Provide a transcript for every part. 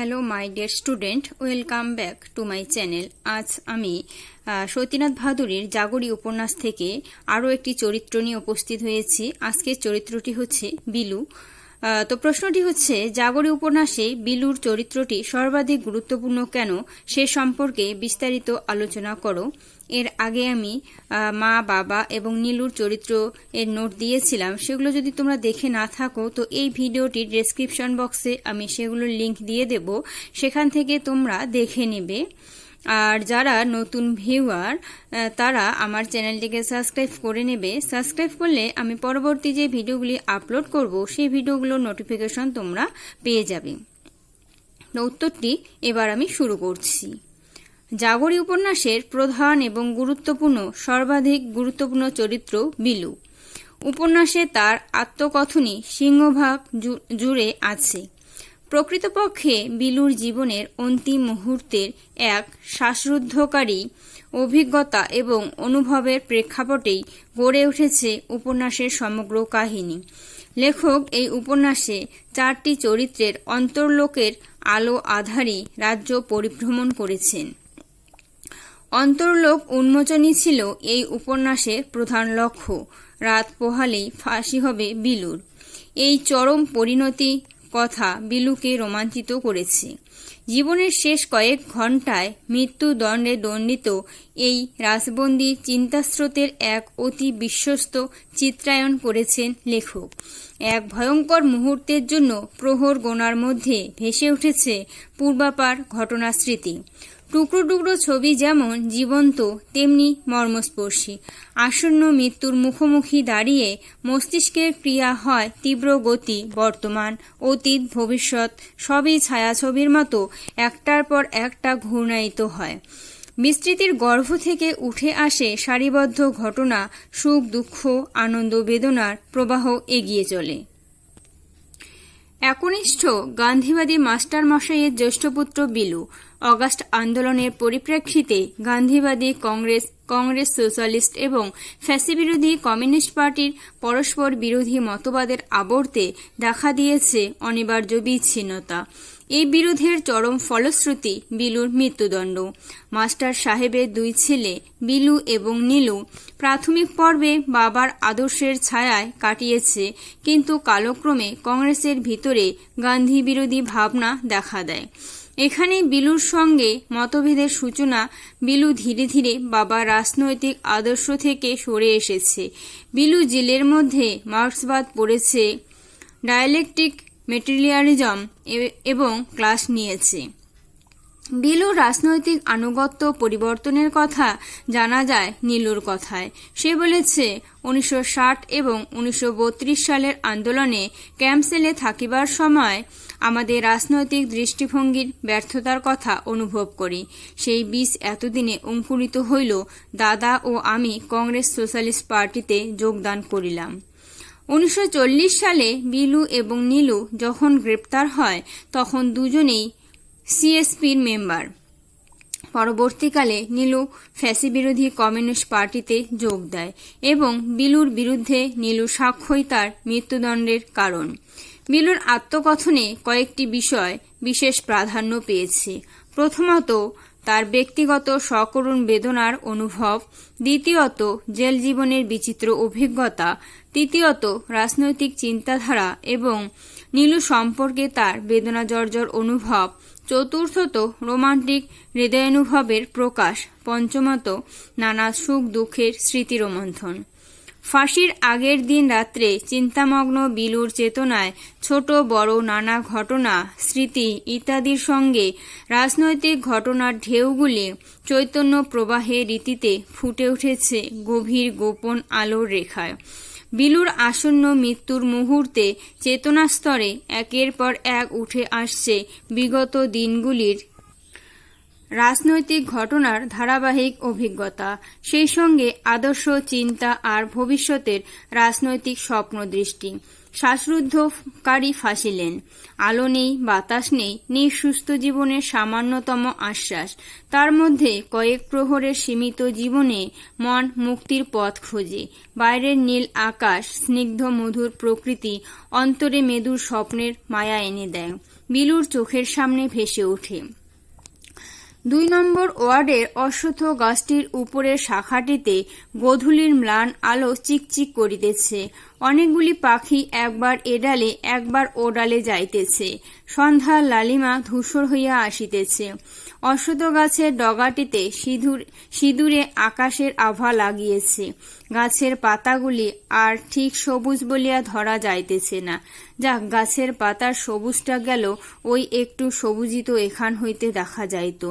Hello my dear student welcome back to my channel আজ আমি সতীনাথ ভাদুরীর জাগরী উপন্যাস থেকে আরও একটি চরিত্র নিয়ে উপস্থিত হয়েছি। আজকের চরিত্রটি হচ্ছে বিলু। তো প্রশ্নটি হচ্ছে, জাগরী উপন্যাসে বিলুর চরিত্রটি সর্বাধিক গুরুত্বপূর্ণ কেন? সে সম্পর্কে বিস্তারিত আলোচনা করো। এর আগে আমি মা, বাবা এবং নীলুর চরিত্র এর নোট দিয়েছিলাম। সেগুলো যদি তোমরা দেখে না থাকো, তো এই ভিডিওটির ডেসক্রিপশন বক্সে আমি সেগুলোর লিংক দিয়ে দেব। সেখান থেকে তোমরা দেখে নেবে। আর যারা নতুন ভিউয়ার তারা আমার চ্যানেলটিকে সাবস্ক্রাইব করে নেবে। সাবস্ক্রাইব করলে আমি পরবর্তী যে ভিডিওগুলি আপলোড করব, সেই ভিডিওগুলোর নোটিফিকেশন তোমরা পেয়ে যাবে। উত্তরটি এবার আমি শুরু করছি। জাগরী উপন্যাসের প্রধান এবং গুরুত্বপূর্ণ, সর্বাধিক গুরুত্বপূর্ণ চরিত্র বিলু। উপন্যাসে তার আত্মকথনই সিংহভাগ জুড়ে আছে। প্রকৃতপক্ষে বিলুর জীবনের অন্তিম মুহূর্তের এক শ্বাসরুদ্ধকারী অভিজ্ঞতা এবং অনুভবের প্রেক্ষাপটেই গড়ে উঠেছে উপন্যাসের সমগ্র কাহিনী। লেখক এই উপন্যাসে চারটি চরিত্রের অন্তর্লোকের আলো আধারী রাজ্য পরিভ্রমণ করেছেন। অন্তর্লোক উন্মোচনই ছিল এই উপন্যাসের প্রধান লক্ষ্য। রাত পোহালেই ফাঁসি হবে বিলুর। এই চরম পরিণতি কথা বিলুকে রোমাঞ্চিত করেছে। জীবনের শেষ কয়েক ঘন্টায় মৃত্যুদণ্ডে দণ্ডিত এই রাজবন্দী চিন্তাস্রোতের এক অতি বিশ্বস্ত চিত্রায়ন করেছেন লেখক। এক ভয়ঙ্কর মুহূর্তের জন্য প্রহর গোনার মধ্যে ভেসে উঠেছে পূর্বাপার ঘটনা স্মৃতি টুকরো টুকরো ছবি যেমন জীবন্ত, তেমনি মর্মস্পর্শী। আসন্ন মৃত্যুর মুখোমুখি দাঁড়িয়ে মস্তিষ্কের ক্রিয়া হয় তীব্র গতি, বর্তমান, অতীত, ভবিষ্যৎ, সবই ছায়াছবির মতো একটার পর একটা ঘূর্ণায়িত হয়। বিস্তৃতির গর্ভ থেকে উঠে আসে সারিবদ্ধ ঘটনা, সুখ, দুঃখ, আনন্দ, বেদনার প্রবাহ এগিয়ে চলে। একনিষ্ঠ গান্ধীবাদী মাস্টার মশাইয়ের জ্যেষ্ঠপুত্র বিলু অগাস্ট আন্দোলনের পরিপ্রেক্ষিতে গান্ধীবাদী কংগ্রেস কংগ্রেস সোশ্যালিস্ট এবং ফ্যাসিবিরোধী কমিউনিস্ট পার্টির পরস্পর বিরোধী মতবাদের আবর্তে দেখা দিয়েছে অনিবার্য বিচ্ছিন্নতা। এই বিরোধের চরম ফলশ্রুতি বিলুর মৃত্যুদণ্ড। মাস্টার সাহেবের দুই ছেলে, বিলু এবং নীলু, প্রাথমিক পর্বে বাবার আদর্শের ছায়ায় কাটিয়েছে, কিন্তু কালক্রমে কংগ্রেসের ভিতরে গান্ধী বিরোধী ভাবনা দেখা দেয়। এখানে বিলুর সঙ্গে মতভেদের সূচনা বিলু ধীরে ধীরে বাবা রাজনৈতিক আদর্শ থেকে সরে এসেছে। বিলু জেলের মধ্যে মার্ক্সবাদ পড়েছে, ডায়ালেকটিক মেটেরিয়ালিজম এবং ক্লাস নিয়েছে। বিলুর রাজনৈতিক আনুগত্য পরিবর্তনের কথা জানা যায় নীলুর কথায়। সে বলেছে, উনিশশো ষাট এবং উনিশশো বত্রিশ সালের আন্দোলনে ক্যাম্পসেলে থাকিবার সময় আমাদের রাজনৈতিক দৃষ্টিভঙ্গির ব্যর্থতার কথা অনুভব করি। সেই বীজ এতদিনে অঙ্কুরিত হইল, দাদা ও আমি কংগ্রেস সোশ্যালিস্ট পার্টিতে যোগদান করিলাম। উনিশশো চল্লিশ সালে বিলু এবং নীলু যখন গ্রেপ্তার হয়, তখন দুজনেই সিএসপির মেম্বার পরবর্তীকালে নীলু ফ্যাসি বিরোধী কমিউনিস্ট পার্টিতে যোগ দেয় এবং বিলুর বিরুদ্ধে নীলু সাক্ষ্যই তার মৃত্যুদণ্ডের কারণ। বিলুর আত্মকথনে কয়েকটি বিষয় বিশেষ প্রাধান্য পেয়েছে। প্রথমত, তার ব্যক্তিগত সকরুণ বেদনার অনুভব। দ্বিতীয়ত, জেল জীবনের বিচিত্র অভিজ্ঞতা। তৃতীয়ত, রাজনৈতিক চিন্তাধারা এবং নীলু সম্পর্কে তার বেদনা জর্জর অনুভব, চতুর্থত রোমান্টিক হৃদয়ানুভবের প্রকাশ, পঞ্চমত নানা সুখ দুঃখের স্মৃতি রোমন্থন ফাঁসির আগের দিন রাত্রে চিন্তামগ্ন বিলুর চেতনায় ছোট বড় নানা ঘটনা, স্মৃতি ইত্যাদির সঙ্গে রাজনৈতিক ঘটনার ঢেউগুলি চৈতন্য প্রবাহের রীতিতে ফুটে উঠেছে গভীর গোপন আলোর রেখায়। বিলুর আসন্ন মৃত্যুর মুহূর্তে চেতনাস্তরে একের পর এক উঠে আসছে বিগত দিনগুলির রাজনৈতিক ঘটনার ধারাবাহিক অভিজ্ঞতা। সেই সঙ্গে আদর্শ চিন্তা আর ভবিষ্যতের রাজনৈতিক স্বপ্ন দৃষ্টি শ্বাসরুদ্ধকারী ফাঁসিলেন। আলো নেই, বাতাস নেই নেই সুস্থ জীবনের সামান্যতম আশ্বাস। তার মধ্যে কয়েক প্রহরের সীমিত জীবনে মন মুক্তির পথ খোঁজে। বাইরের নীল আকাশ, স্নিগ্ধ মধুর প্রকৃতি অন্তরে মেদুর স্বপ্নের মায়া এনে দেয়। বিলুর চোখের সামনে ভেসে ওঠে। দুই নম্বর ওয়ার্ডের অশ্বথ গাছটির উপরের শাখাটিতে গোধূলির ম্লান আলো চিকচিক করিতেছে। অনেকগুলি পাখি একবার এডালে ডালে, একবার ওডালে ডালে যাইতেছে। সন্ধ্যা লালিমা ধূসর হইয়া আসিতেছে। অশ্বত্থ গাছের ডগাটিতে সিঁদুর, সিঁদুরে আকাশের আভা লাগিয়েছে। গাছের পাতাগুলি আর ঠিক সবুজ বলিয়া ধরা যাইতেছে না। যাক, গাছের পাতার সবুজটা গেল, ওই একটু সবুজিত এখান হইতে দেখা যাইত।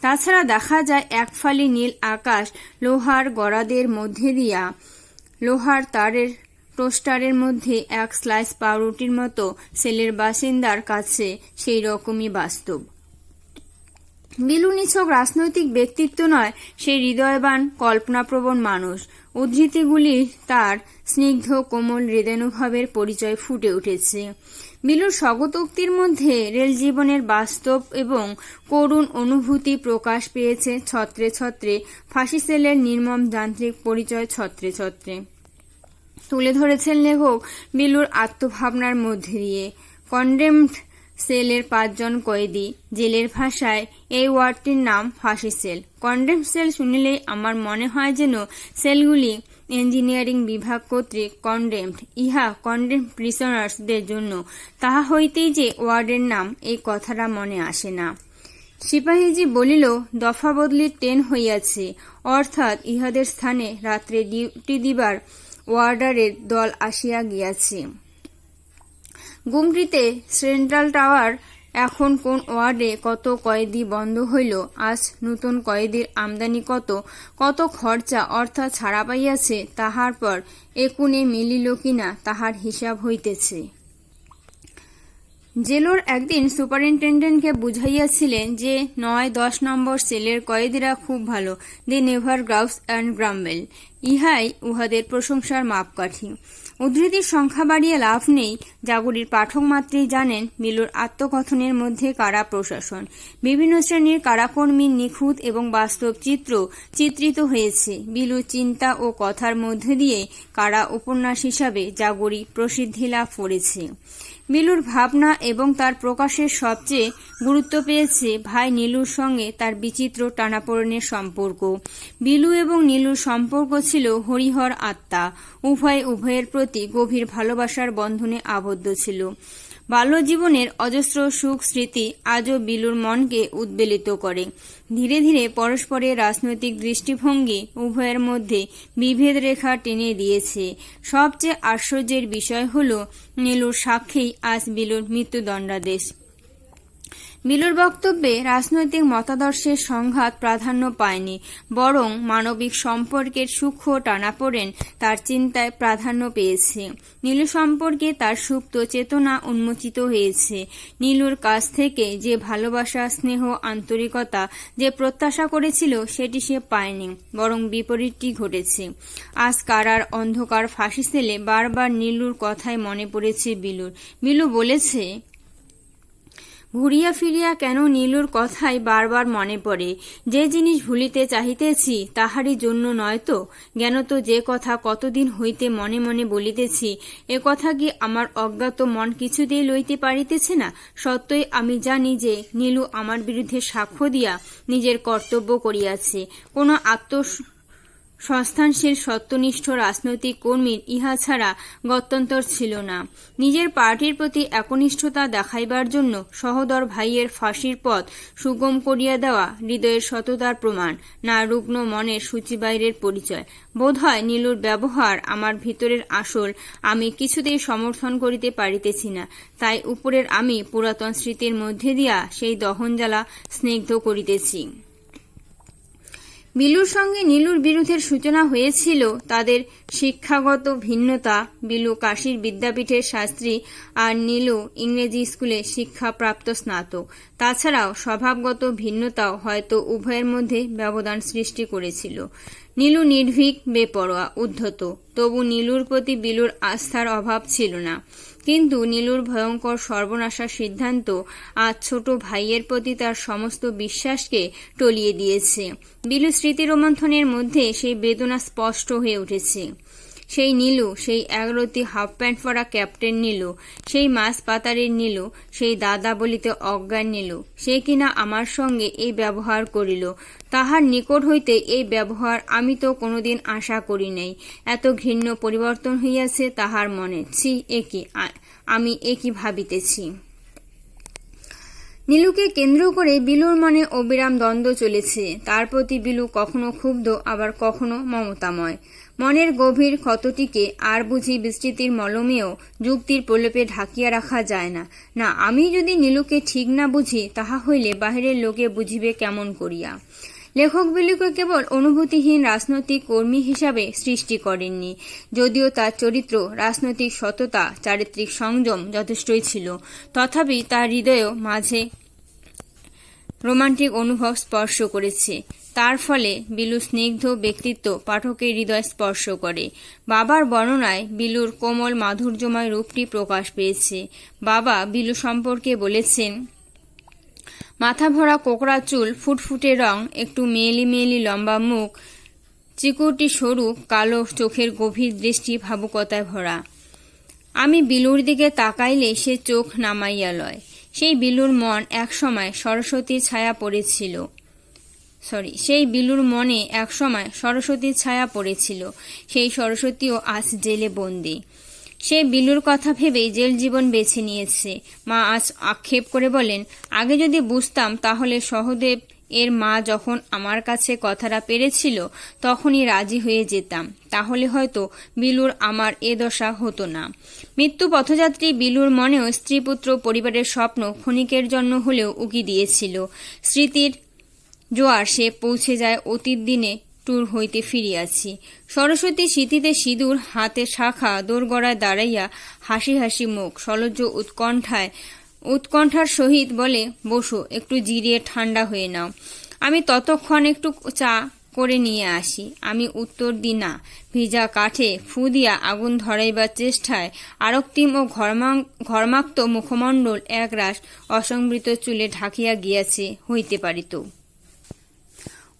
তাছাড়া দেখা যায় এক ফালি নীল আকাশ লোহার গড়াদের মধ্যে দিয়া, লোহার তারের, টোস্টারের মধ্যে এক স্লাইস পাউরুটির মতো সেলের বাসিন্দার কাছে সেই রকমই বাস্তব। বিলু নিছক রাজনৈতিক ব্যক্তিত্ব নয়, সে হৃদয়বান, কল্পনাপ্রবণ মানুষ। উদ্ধৃতিগুলি তার স্নিগ্ধ, কোমল, হৃদয়ানুভবের পরিচয় ফুটে উঠেছে। বিলুর স্বগতোক্তির মধ্যে রেল জীবনের বাস্তব এবং করুণ অনুভূতি প্রকাশ পেয়েছে ছত্রে ছত্রে। ফাঁসি সেলের নির্মম যান্ত্রিক পরিচয় ছত্রে ছত্রে। তুলে ধরেছেন লেখক বিলুর আত্মভাবনার মধ্যে দিয়ে। কন্ডেমড সেলের পাঁচজন কয়েদি। জেলের ভাষায় এই ওয়ার্ডটির নাম ফাঁসি সেল। কন্ডেম সেল শুনিলেই আমার মনে হয় যেন সেলগুলি ইঞ্জিনিয়ারিং বিভাগ কর্তৃক কন্ডেমড। ইহা কন্ডেম প্রিসনার্সদের জন্য। তাহা হইতেই যে ওয়ার্ডের নাম, এই কথাটা মনে আসে না। সিপাহীজি বলিল, দফা বদলির ট্রেন হইয়াছে। অর্থাৎ ইহাদের স্থানে রাত্রে ডিউটি দিবার ওয়ার্ডারের দল আসিয়া গিয়াছে। গুমটিতে সেন্ট্রাল টাওয়ার এখন কোন ওয়ার্ডে কত কয়েদি বন্ধ হইল? আজ নতুন কয়েদির আমদানি কত? কত খরচা অর্থাৎ ছাড়া পাইয়াছে তাহার পর একুনে মিলিল কিনা তাহার হিসাব হইতেছে। জেলোর একদিন সুপারিনটেন্ডেন্টকে বুঝাইয়াছিলেন যে নয় দশ নম্বর সেলের কয়েদিরা খুব ভালো, they never grouse and grumble. ইহাই উহাদের প্রশংসার মাপকাঠি। উদ্ধৃতির সংখ্যা বাড়িয়ে লাভ নেই, জাগরির পাঠক মাত্রেই জানেন বিলুর আত্মকথনের মধ্যে কারা প্রশাসন। বিভিন্ন শ্রেণির কারাকর্মীর নিখুঁত এবং বাস্তব চিত্র চিত্রিত হয়েছে। বিলুর চিন্তা ও কথার মধ্যে দিয়ে কারা উপন্যাস হিসাবে জাগরি প্রসিদ্ধি লাভ করেছে। বিলুর ভাবনা এবং তার প্রকাশের সবচেয়ে গুরুত্ব পেয়েছে ভাই নীলুর সঙ্গে তার বিচিত্র টানাপোড়নের সম্পর্ক। বিলু এবং নীলুর সম্পর্ক ছিল হরিহর আত্মা। উভয় উভয়ের প্রতি গভীর ভালোবাসার বন্ধনে আবদ্ধ ছিল। বাল্যজীবনের অজস্র সুখ স্মৃতি আজও বিলুর মনকে উদ্বেলিত করে। ধীরে ধীরে পরস্পরের রাজনৈতিক দৃষ্টিভঙ্গি উভয়ের মধ্যে বিভেদ রেখা টেনে দিয়েছে। সবচেয়ে আশ্চর্যের বিষয় হল, নীলুর সাক্ষী আজ বিলুর মৃত্যুদণ্ডাদেশ। বিলুর বক্তব্যে রাজনৈতিক মতাদর্শের সংঘাত প্রাধান্য পায়নি, বরং মানবিক সম্পর্কের সূক্ষ্ম টানাপোড়েন তার চিন্তায় প্রাধান্য পেয়েছে। নীলু সম্পর্কে তার সুপ্ত চেতনা উন্মোচিত হয়েছে। নীলুর কাছ থেকে যে ভালোবাসা, স্নেহ, আন্তরিকতা যে প্রত্যাশা করেছিল, সেটি সে পায়নি, বরং বিপরীতটি ঘটেছে। আজ কারার অন্ধকার ফাঁসি সেলে বারবার নীলুর কথায় মনে পড়েছে বিলুর। বিলু বলেছে ঘুরিয়া ফিরিয়া কেন নীলুর কথাই বারবার মনে পড়ে? যে জিনিস ভুলিতে চাহিতেছি, তাহারই জন্য নয় তো? জ্ঞান তো যে কথা কতদিন হইতে মনে মনে বলিতেছি, এ কথা কি আমার অজ্ঞাত মন কিছুতেই লইতে পারিতেছে না? সত্যই আমি জানি যে নীলু আমার বিরুদ্ধে সাক্ষ্য দিয়া নিজের কর্তব্য করিয়াছে। কোনো আত্ম সংস্থানশীল সত্যনিষ্ঠ রাজনৈতিক কর্মীর ইহা ছাড়া গত্যন্তর ছিল না। নিজের পার্টির প্রতি একনিষ্ঠতা দেখাইবার জন্য সহদর ভাইয়ের ফাঁসির পথ সুগম করিয়া দেওয়া হৃদয়ের সততার প্রমাণ, না রুগ্ন মনের সূচিবাইরের পরিচয়। বোধ হয় নীলুর ব্যবহার আমার ভিতরের আসল আমি কিছুতেই সমর্থন করিতে পারিতেছি না। তাই উপরের আমি পুরাতন স্মৃতির মধ্যে দিয়া সেই দহনজ্বালা স্নিগ্ধ করিতেছি। বিলুর সঙ্গে নীলুর বিরোধের সূচনা হয়েছিল তাদের শিক্ষাগত ভিন্নতা। বিলু কাশীর বিদ্যাপীঠের শাস্ত্রী আর নীলু ইংরেজি স্কুলে শিক্ষাপ্রাপ্ত স্নাতক। তাছাড়াও স্বভাবগত ভিন্নতাও হয়তো উভয়ের মধ্যে ব্যবধান সৃষ্টি করেছিল। নীলু নির্ভীক, বেপরোয়া, উদ্ধত। তবু নীলুর প্রতি বিলুর আস্থার অভাব ছিল না। কিন্তু নীলুর ভয়ঙ্কর সর্বনাশার সিদ্ধান্ত আজ ছোট ভাইয়ের প্রতি তার সমস্ত বিশ্বাসকে টলিয়ে দিয়েছে। বিলু স্মৃতি রোমন্থনের মধ্যে সেই বেদনা স্পষ্ট হয়ে উঠেছে। সেই নীলু, সেই একরতি হাফ প্যান্ট পরা ক্যাপ্টেন নীলু, সেই মাছ পাতারের নীলু, সেই দাদা বলিতে অজ্ঞান নীলু, সে কিনা আমার সঙ্গে এই ব্যবহার করিল? তাহার নিকট হইতে এই ব্যবহার আমি তো কোনোদিন আশা করি নাই। এত ঘৃণ্য পরিবর্তন হইয়াছে তাহার মনে। ছি একি আমি একই ভাবিতেছি? নীলুকে কেন্দ্র করে বিলুর মনে অবিরাম দ্বন্দ্ব চলেছে। তার প্রতি বিলু কখনো ক্ষুব্ধ, আবার কখনো মমতাময়। মনের গভীর ক্ষতটিকে আর বুঝি বিস্তৃতির মলমেও যুক্তির প্রলোপে ঢাকিয়া রাখা যায় না। না, আমি যদি নীলুকে ঠিক না বুঝি, তাহা হইলে বাহিরের লোকে বুঝিবে কেমন করিয়া। লেখক বিলুকে কেবল অনুভূতিহীন রাজনৈতিক কর্মী হিসাবে সৃষ্টি করেননি, যদিও তার চরিত্র, রাজনৈতিক সততা, চারিত্রিক সংযম যথেষ্টই ছিল। তথাপি তার হৃদয়েও মাঝে রোমান্টিক অনুভব স্পর্শ করেছে। তার ফলে বিলু স্নিগ্ধ ব্যক্তিত্ব পাঠকের হৃদয় স্পর্শ করে। বাবার বর্ণনায় বিলুর কোমল মাধুর্যময় রূপটি প্রকাশ পেয়েছে। বাবা বিলু সম্পর্কে বলেছেন মাথা ভরা কোকড়া চুল, ফুটফুটে রং, একটু মেলি মেলি লম্বা মুখ, চিকুটি সরু, কালো চোখের গভীর দৃষ্টি ভাবুকতায় ভরা। আমি বিলুর দিকে তাকাইলে সে চোখ নামাইয়া লয়। সেই বিলুর মন একসময় সরস্বতীর ছায়া পড়েছিল। সরি, সেই বিলুর মনে একসময় সরস্বতীর ছায়া পড়েছিল। সেই সরস্বতীও আজ জেলে বন্দি। সে বিলুর কথা ভেবেই জেল জীবন বেছে নিয়েছে। মা আজ আক্ষেপ করে বলেন, আগে যদি বুঝতাম তাহলে সহদেব এর মা যখন আমার কাছে কথাটা পেরেছিল, তখনই রাজি হয়ে যেতাম। তাহলে হয়তো বিলুর আমার এ দশা হতো না। মৃত্যু পথযাত্রী বিলুর মনেও স্ত্রীপুত্র পরিবারের স্বপ্ন ক্ষণিকের জন্য হলেও উকি দিয়েছিল। স্মৃতির জোয়ার সে পৌঁছে যায় অতীত দিনে ট্যুর হইতে ফিরিয়াছি। সরস্বতী স্মৃতিতে সিঁদুর, হাতে শাখা দোরগড়ায় দাঁড়াইয়া হাসি হাসি মুখ, সলজ্জ উৎকণ্ঠায়, উৎকণ্ঠার সহিত বলে, বসো, একটু জিরিয়ে ঠান্ডা হয়ে নাও। আমি ততক্ষণ একটু চা করে নিয়ে আসি। আমি উত্তর দি না। ভিজা কাঠে ফু দিয়া আগুন ধরাইবার চেষ্টায় আরক্তিম ও ঘর্মাক্ত মুখমণ্ডল একরাশ অসংবৃত চুলে ঢাকিয়া গিয়াছে, হইতে পারিত।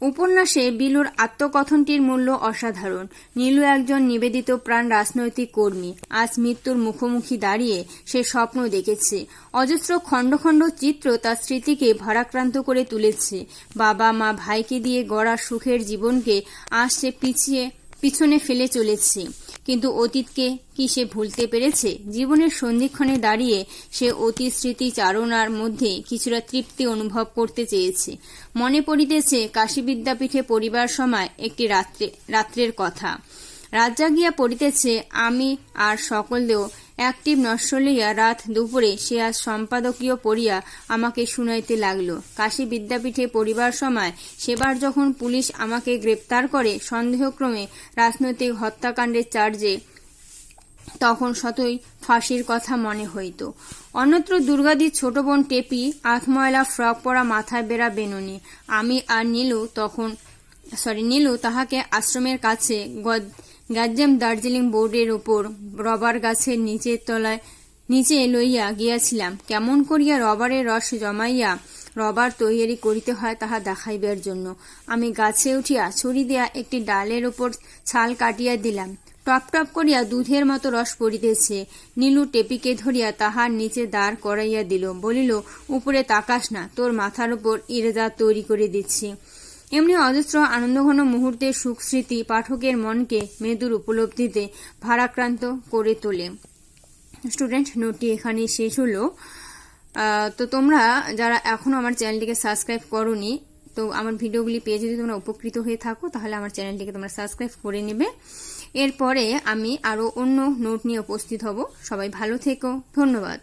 উপন্যাসে বিলুর আত্মকথনটির মূল্য অসাধারণ। নীলু একজন নিবেদিত প্রাণ রাজনৈতিক কর্মী। আজ মৃত্যুর মুখোমুখি দাঁড়িয়ে সে স্বপ্ন দেখেছে। অজস্র খণ্ড খণ্ড চিত্র তার স্মৃতিকে ভারাক্রান্ত করে তুলেছে। বাবা মা ভাইকে দিয়ে গড়া সুখের জীবনকে আজ সে পিছিয়ে পিছনে ফেলে চলেছে। কিন্তু অতীতকে কি সে ভুলতে পেরেছে? জীবনের সন্ধিক্ষণে দাঁড়িয়ে সে অতীত স্মৃতি চারণার মধ্যে কিছুটা তৃপ্তি অনুভব করতে চেয়েছে। মনে পড়িতেছে কাশী বিদ্যাপীঠে পরিবার সময় একটি রাত্রে রাত্রের কথা। রাত গিয়া পড়িতেছে, আমি আর সকলদেও একটি নশ্বলিয়া রাত দুপুরে সে আজ সম্পাদকীয় পড়িয়া আমাকে শুনাইতে লাগল। কাশী বিদ্যাপীঠে পড়িবার সময় সেবার যখন পুলিশ আমাকে গ্রেপ্তার করে সন্দেহক্রমে রাজনৈতিক হত্যাকাণ্ডের চার্জে, তখন শতই ফাঁসির কথা মনে হইত। অন্যত্র দুর্গাদির ছোট বোন টেপি আধময়লা ফ্রক পরা মাথায় বেড়া বেনুনি। আমি আর নীলু তখন সরি নীলু তাহাকে আশ্রমের কাছে গাজ্জাম দার্জিলিং বোর্ডের ওপর রবার গাছের নিচের তলায়, নিচে লইয়া গিয়াছিলাম। কেমন করিয়া রবারের রস জমাইয়া রবার তৈয়ারি করিতে হয় তাহা দেখাইবার জন্য। আমি গাছে উঠিয়া ছুরি দিয়া একটি ডালের ওপর ছাল কাটিয়া দিলাম। টপ টপ করিয়া দুধের মতো রস পড়িতেছে। নীলু টেপিকে ধরিয়া তাহার নিচে দাঁড় করাইয়া দিল। বলিল, উপরে তাকাস না, তোর মাথার উপর ইরেজা তৈরি করে দিচ্ছি। এমনি অজস্র আনন্দঘন মুহূর্তের সুখ স্মৃতি পাঠকের মনকে মেদুর উপলব্ধিতে ভারাক্রান্ত করে তোলে। স্টুডেন্ট নোটটি এখানে শেষ হলো। তো তোমরা যারা এখনও আমার চ্যানেলটিকে সাবস্ক্রাইব করনি, তো আমার ভিডিওগুলি পেয়ে যদি তোমরা উপকৃত হয়ে থাকো, তাহলে আমার চ্যানেলটিকে তোমরা সাবস্ক্রাইব করে নেবে। এরপরে আমি আরও অন্য নোট নিয়ে উপস্থিত হব। সবাই ভালো থেকো। ধন্যবাদ।